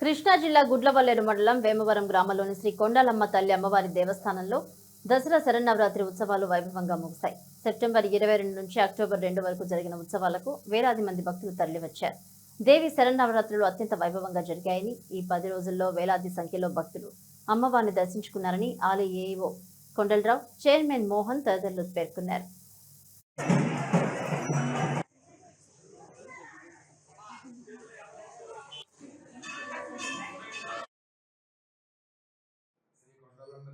కృష్ణా జిల్లా గుడ్లవల్లేరు మండలం వేమవరం గ్రామంలోని శ్రీ కొండాలమ్మ తల్లి అమ్మవారి దేవస్థానంలో దసరా శరన్నవరాత్రి ఉత్సవాలు వైభవంగా ముగిశాయి. సెప్టెంబర్ ఇరవై రెండు నుంచి అక్టోబర్ రెండు వరకు జరిగిన ఉత్సవాలకు వేలాది మంది భక్తులు తరలివచ్చారు. దేవి శరన్నవరాత్రులు అత్యంత వైభవంగా జరిగాయని ఈ పది రోజుల్లో వేలాది సంఖ్యలో భక్తులు అమ్మవారిని దర్శించుకున్నారని ఆలయ ఏఈఓ కొండలరావు చైర్మన్ మోహన్ తదితరులు పేర్కొన్నారు.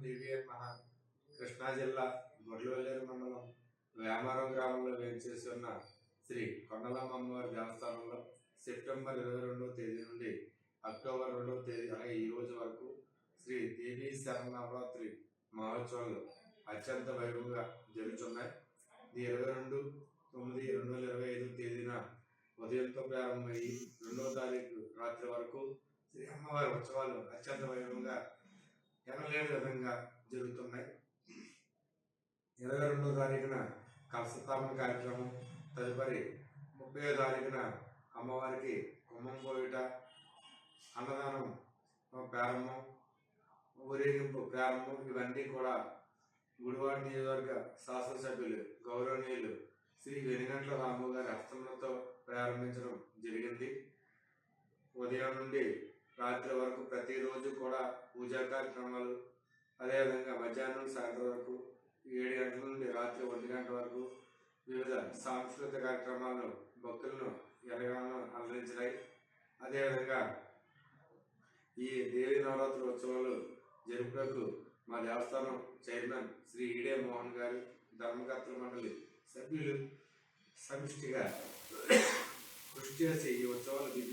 కొండలమ్మ మహా కృష్ణా జిల్లా గొడ్లవల్లేరు మండలం వేమారం గ్రామంలో వేంచేసి ఉన్న శ్రీ కొండలమ్మ అమ్మవారి దేవస్థానంలో సెప్టెంబర్ ఇరవై రెండవ తేదీ నుండి అక్టోబర్ రెండవ తేదీ అలాగే ఈ రోజు వరకు శ్రీ దేవీ శరణవరాత్రి మహోత్సవాలు అత్యంత వైభవంగా జరుగుతున్నాయి. ఇది ఇరవై రెండు తొమ్మిది రెండు వేల ఇరవై ఐదు తేదీన ఉదయంతో ప్రారంభమయ్యి రెండవ తారీఖు రాత్రి వరకు శ్రీ అమ్మవారి ఉత్సవాలు అత్యంత వైభవంగా ఎనలేని విధంగా జరుగుతున్నాయి. ఇరవై రెండో తారీఖున కలసస్థాపన కార్యక్రమం తదుపరి ముప్పై తారీఖున అమ్మవారికి కుంభం పోయిట అన్నదానం ప్రారంభం ఊరేగింపు ప్రారంభం ఇవన్నీ కూడా గుడివాడ నియోజకవర్గ శాసనసభ్యులు గౌరవనీయులు శ్రీ వెనుగంట్ల రాము గారి హస్తములతో ప్రారంభించడం జరిగింది. ఉదయం నుండి రాత్రి వరకు ప్రతిరోజు కూడా పూజా కార్యక్రమాలు. అదేవిధంగా మధ్యాహ్నం సాయంత్రం వరకు ఏడు గంటల నుండి రాత్రి ఒంటి గంట వరకు వివిధ సాంస్కృతిక కార్యక్రమాలు భక్తులను ఎనగానో అలరించినాయి అదేవిధంగా ఈ దేవి నవరాత్రి ఉత్సవాలు జరుపుటకు మా దేవస్థానం చైర్మన్ శ్రీ ఈడే మోహన్ గారు ధర్మకర్తల మండలి సభ్యులు సమిష్టిగా కృషి చేసి ఈ ఉత్సవాలు